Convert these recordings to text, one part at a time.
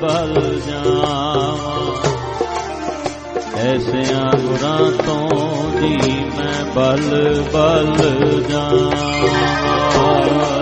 ਬਲ ਜਾਵਾਂ ਐਸਿਆਂ ਗੁਰਾਂ ਤੋਂ ਜੀ ਮੈਂ ਬਲ ਬਲ ਜਾਵਾਂ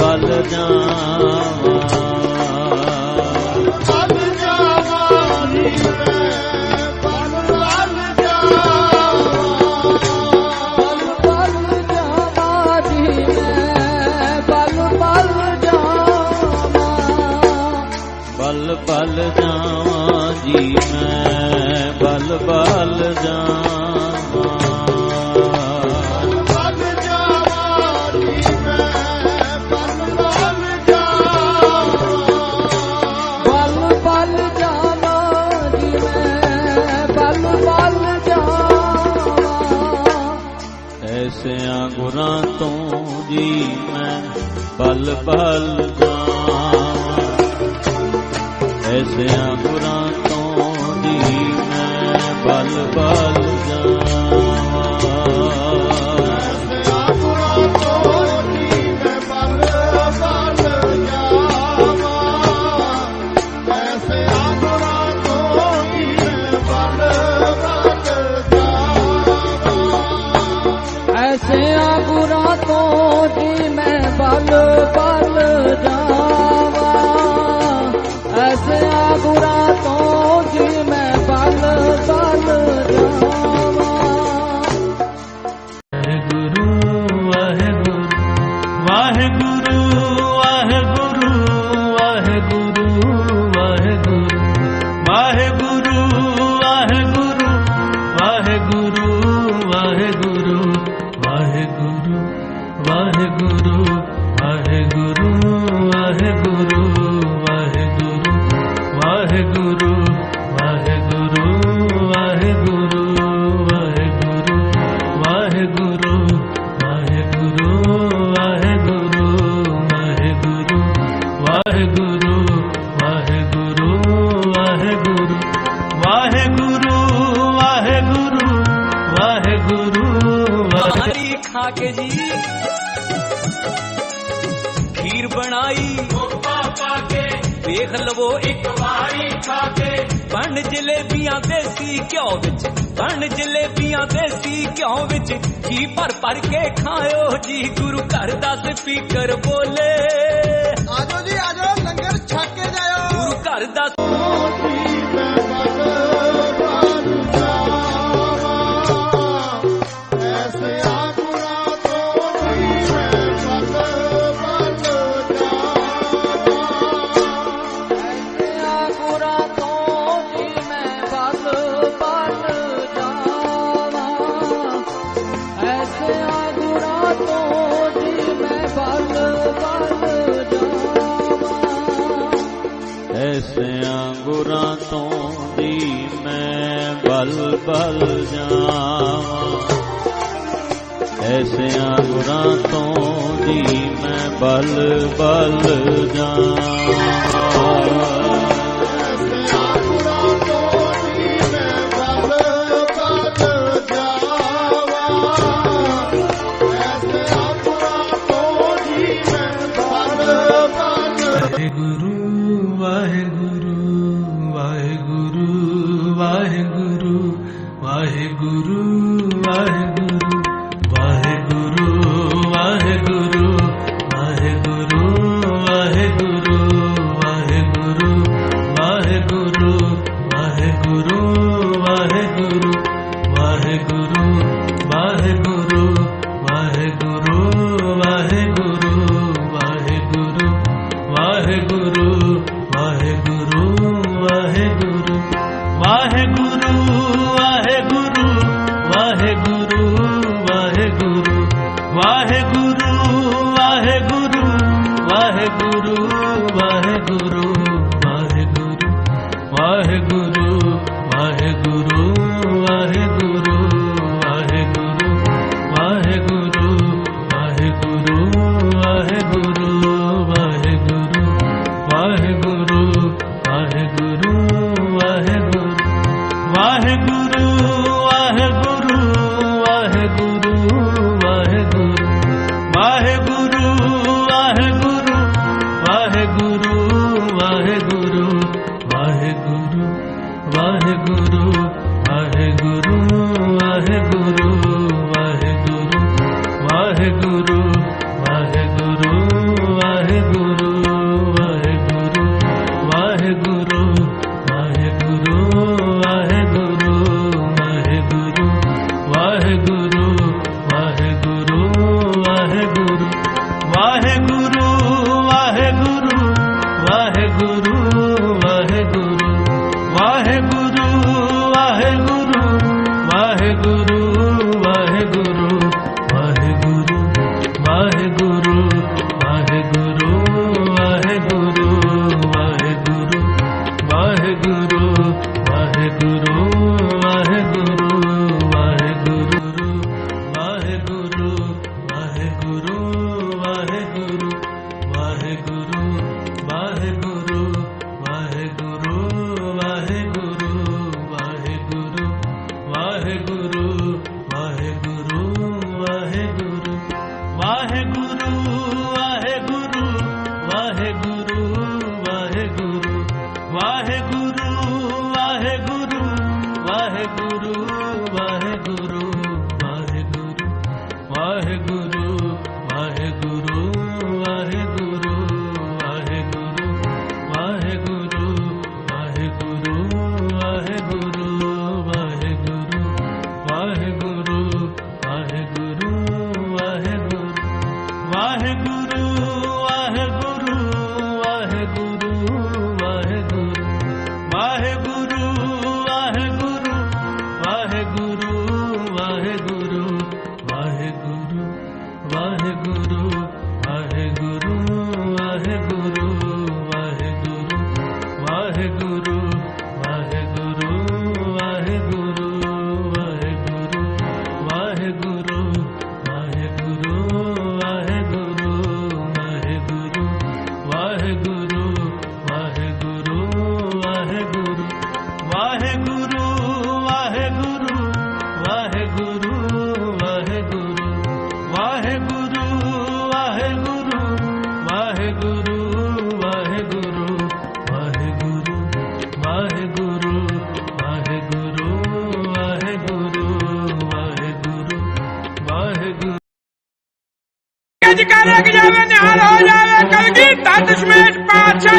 बल जा ਕੋਲ ਨ ਜਾਵਾ। ਤੋਂ ਜੀ ਮੈਂ ਬਲ ਬਲ ਜਾਵਾਂ। ਐਸਿਆਂ ਗੁਰਾਂ ਤੋਂ ਜੀ ਮੈਂ ਬਲ ਬਲ कैसे बुरा ਵੇਖ ਲਵੋ ਇੱਕ ਵਾਰੀ ਖਾ ਕੇ। ਬਣ ਜਲੇਬੀਆਂ ਦੇਸੀ ਘਿਓ ਵਿੱਚ। ਬਣ ਜਲੇਬੀਆਂ ਦੇਸੀ ਘਿਓ ਵਿੱਚ। ਜੀ ਭਰ ਭਰ ਕੇ ਖਾਓ ਜੀ ਗੁਰੂ ਘਰ ਦਾ ਸਪੀਕਰ ਬੋਲੇ। ਆਜੋ ਜੀ ਆਜੋ ਲੰਗਰ ਛੱਕ ਕੇ ਜਾਓ ਗੁਰੂ ਘਰ ਦਾ ਤੋਂ ਦੀ ਮੈਂ ਬਲ ਬਲ ਜਾਵਾਂ। ਐਸਿਆਂ ਗੁਰਾਂ ਤੋਂ ਦੀ ਮੈਂ ਬਲ ਬਲ ਜਾਵਾਂ। ਵਾਹਿਗੁਰੂ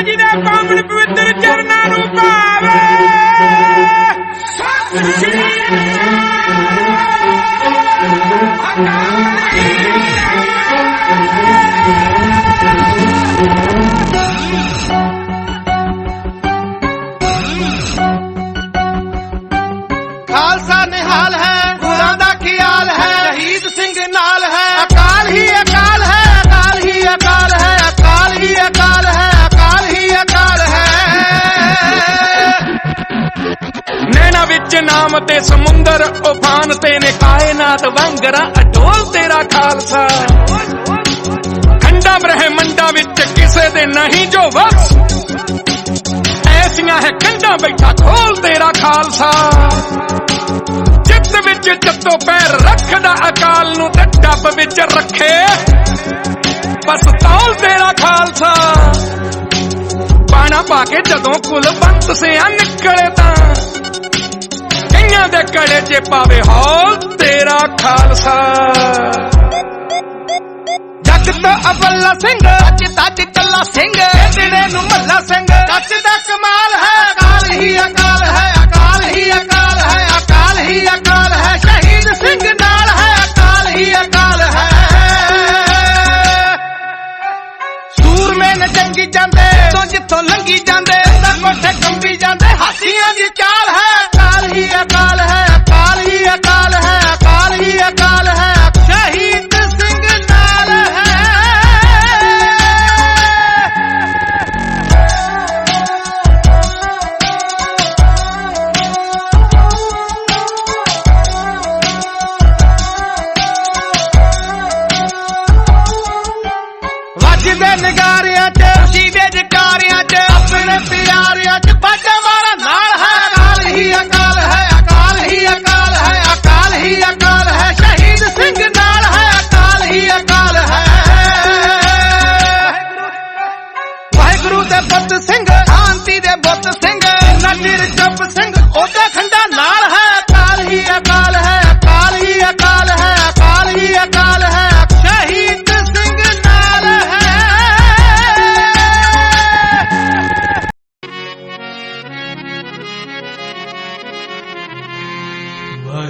ਜੀ ਦਾ ਕੌਮ ਵਿਰੁੱਧ ਵਿਚਰਨਾ ਨੂੰ ਭਾਵ ਵਿੱਚ ਨਾਮ ਤੇ ਸਮੁੰਦਰ ਉਫਾਨ ਤੇ ਨੇ ਕਾਇਨਾਤ ਵਾਂਗਰਾ ਅਡੋਲ ਤੇਰਾ ਖਾਲਸਾ। ਖੰਡਾ ਬ੍ਰਹਿਮੰਡਾਂ ਵਿੱਚ ਕਿਸੇ ਦੇ ਨਹੀਂ ਜੋ ਵਸ ਐਸੀਆਂ ਹੈ ਕੰਡਾਂ ਬੈਠਾ ਖੋਲ ਤੇਰਾ ਖਾਲਸਾ। ਚਿੱਤ ਵਿੱਚ ਜੱਤੋ ਪੈਰ ਰੱਖਦਾ ਅਕਾਲ ਨੂੰ ਤੇ ਟੱਬ ਵਿੱਚ ਰੱਖੇ। ਬਸ ਤੌਲ ਤੇਰਾ ਖਾਲਸਾ। ਪਾਣਾ ਪਾ ਕੇ ਜਦੋਂ ਕੁਲ ਬੰਤ ਸਿਆ ਨਿਕਲੇ ਤਾਂ ਕਈਆਂ ਦੇ ਕੜੇ 'ਚ ਪਾਵੇ ਹੌਲ ਤੇਰਾ ਖਾਲਸਾ। ਜੱਗ ਤੋਂ ਅਬੱਲਾ ਸਿੰਘ ਅੱਜ ਤੱਜ ਚੱਲਾ ਸਿੰਘ ਜਿਹੜੇ ਨੂੰ ਮੱਲਾ ਸਿੰਘ। ਕੱਚ ਦਾ ਕਮਾਲ ਹੈ ਅਕਾਲ ਹੀ ਅਕਾਲ ਹੈ ਅਕਾਲ ਹੀ ਅਕਾਲ ਹੈ ਅਕਾਲ ਹੀ ਅਕਾਲ ਹੈ। ਸ਼ਹੀਦ ਸਿੰਘ ਨਾਲ ਹੈ ਅਕਾਲ ਹੀ ਅਕਾਲ ਹੈ। ਸੂਰਮੇ ਨੇ ਜੰਗੀ ਜਾਂਦੇ ਤੋਂ ਜਿੱਥੋਂ ਲੰਗੀ ਜਾਂਦੇ ਤਾਂ ਕੋਠੇ ਕੰਬੀ ਜਾਂਦੇ ਹਾਥੀਆਂ ਦੀ ਚਾਲ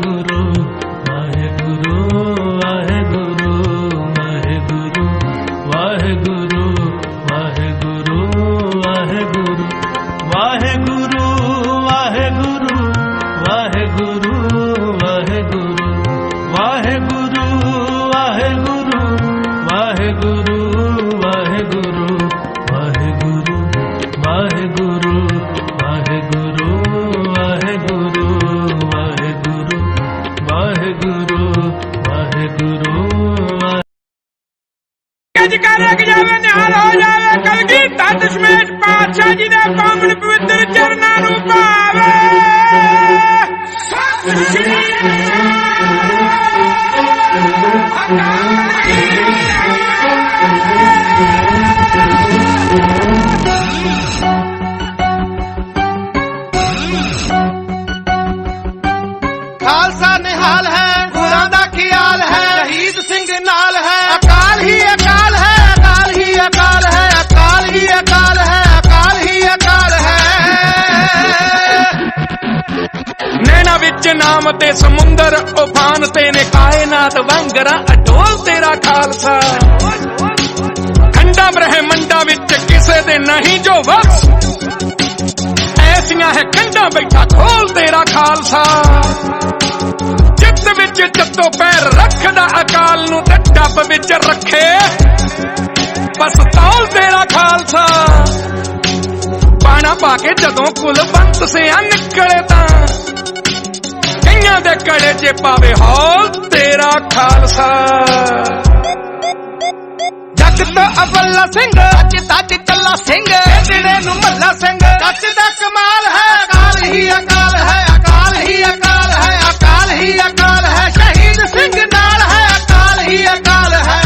ಗುರು ਅੱਜ ਕਰ ਲੱਗ ਜਾਵੇ ਨਿਹਾਲ ਹੋ ਜਾਵੇ ਕਲਗੀ ਤਾਂ ਦਸ਼ਮੇਸ਼ ਪਾਤਸ਼ਾਹ ਜੀ ਦੇ ਪਾਵਨ ਪਵਿੱਤਰ ਚਰਨਾਂ ਨੂੰ ਪਾਵੇ। ਸਤਿ ਸ਼੍ਰੀ ਅਕਾਲ। ਨਾਮ ਤੇ ਸਮੁੰਦਰ, ਉਫਾਨ ਤੇ ਨੇ ਕਾਇਨਾਤ ਵਾਂਗਰਾ ਅਡੋਲ ਤੇਰਾ ਖਾਲਸਾ। ਖੰਡਾ ਬ੍ਰਹਿਮੰਡਾਂ ਵਿੱਚ ਕਿਸੇ ਦੇ ਨਹੀਂ ਜੋ ਵਸ। ਐਸੀਆਂ ਹੈ ਕੰਡਾ ਬੈਠਾ ਖੋਲ ਤੇਰਾ ਖਾਲਸਾ। ਚਿੱਤ ਵਿੱਚ ਜੱਤੋ ਪੈਰ ਰੱਖਦਾ ਅਕਾਲ ਨੂੰ ਤੇ ਟੱਬ ਵਿੱਚ ਰੱਖੇ। ਬਸ ਤੌਲ ਤੇਰਾ ਖਾਲਸਾ। ਪਾਣਾ ਪਾ ਕੇ ਜਦੋਂ ਕੁਲਵੰਤ ਸਿਆ ਨਿਕਲੇ ਤਾਂ ਕਈਆਂ ਦੇ ਕੜੇ 'ਚ ਪਾਵੇ ਹੌਲ ਤੇਰਾ ਖਾਲਸਾ। ਜੱਗ ਤੋਂ ਅਬੱਲਾ ਸਿੰਘ ਅੱਜ ਤੱਜ ਚੱਲਾ ਸਿੰਘ ਜਿਹੜੇ ਨੂੰ ਮੱਲਾ ਸਿੰਘ। ਕੱਚ ਦਾ ਕਮਾਲ ਹੈ ਅਕਾਲ ਹੀ ਅਕਾਲ ਹੈ ਅਕਾਲ ਹੀ ਅਕਾਲ ਹੈ ਅਕਾਲ ਹੀ ਅਕਾਲ ਹੈ ਸ਼ਹੀਦ ਸਿੰਘ ਨਾਲ ਹੈ ਅਕਾਲ ਹੀ ਅਕਾਲ ਹੈ।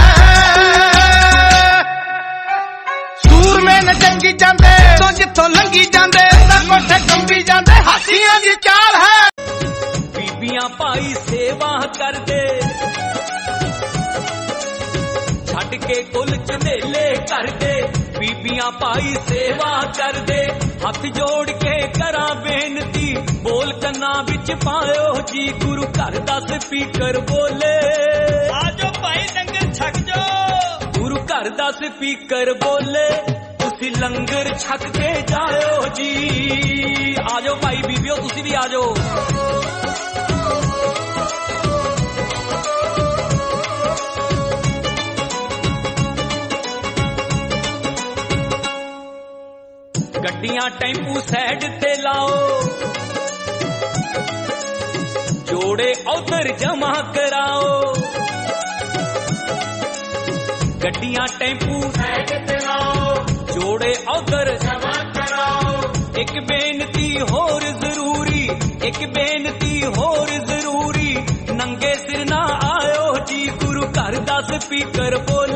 ਸੂਰਮੇ ਨੇ ਜੰਗੀ ਜਾਂਦੇ ਤੋਂ ਜਿੱਥੋਂ ਲੰਗੀ ਜਾਂਦੇ ਤਾਂ ਕੋਠੇ ਕੰਬੀ ਜਾਂਦੇ ਹਾਥੀਆਂ ਦੀ ਚਾਲ ਹੈ। ਸੇਵਾ ਕਰਦੇ ਛੱਡ ਕੇ ਕੁਲ ਝਮੇਲੇ ਕਰਦੇ ਬੀਬੀਆਂ ਭਾਈ ਸੇਵਾ ਕਰਦੇ ਹੱਥ ਜੋੜ ਕੇ ਕਰਾਂ ਬੇਨਤੀ ਬੋਲ ਕੰਨਾਂ ਵਿੱਚ ਪਾਇਓ ਜੀ ਗੁਰੂ ਘਰ ਦਾ ਸਪੀਕਰ ਬੋਲੇ ਆਜੋ ਭਾਈ ਲੰਗਰ ਛਕ ਜੋ ਗੁਰੂ ਘਰ ਦਾ ਸਪੀਕਰ ਬੋਲੇ ਤੁਸੀਂ ਲੰਗਰ ਛਕ ਕੇ ਜਾਇਓ ਜੀ ਆਜੋ ਭਾਈ ਬੀਬੀਓ ਤੁਸੀਂ ਵੀ ਆਜੋ ਗੱਡੀਆਂ ਟੈਂਪੂ ਸਾਈਡ ਤੇ ਲਾਓ ਜੋੜੇ ਉਧਰ ਜਮਾ ਕਰਾਓ ਗੱਡੀਆਂ ਟੈਂਪੂ ਸਾਈਡ ਤੇ ਲਾਓ ਜੋੜੇ ਉਧਰ ਜਮਾ ਕਰਾਓ ਇੱਕ ਬੇਨਤੀ ਹੋਰ ਜ਼ਰੂਰੀ ਇੱਕ ਬੇਨਤੀ ਹੋਰ ਜ਼ਰੂਰੀ ਨੰਗੇ ਸਿਰ ਨਾ ਆਇਓ ਜੀ ਗੁਰੂ ਘਰ ਦਾ ਸਪੀਕਰ ਬੋਲੇ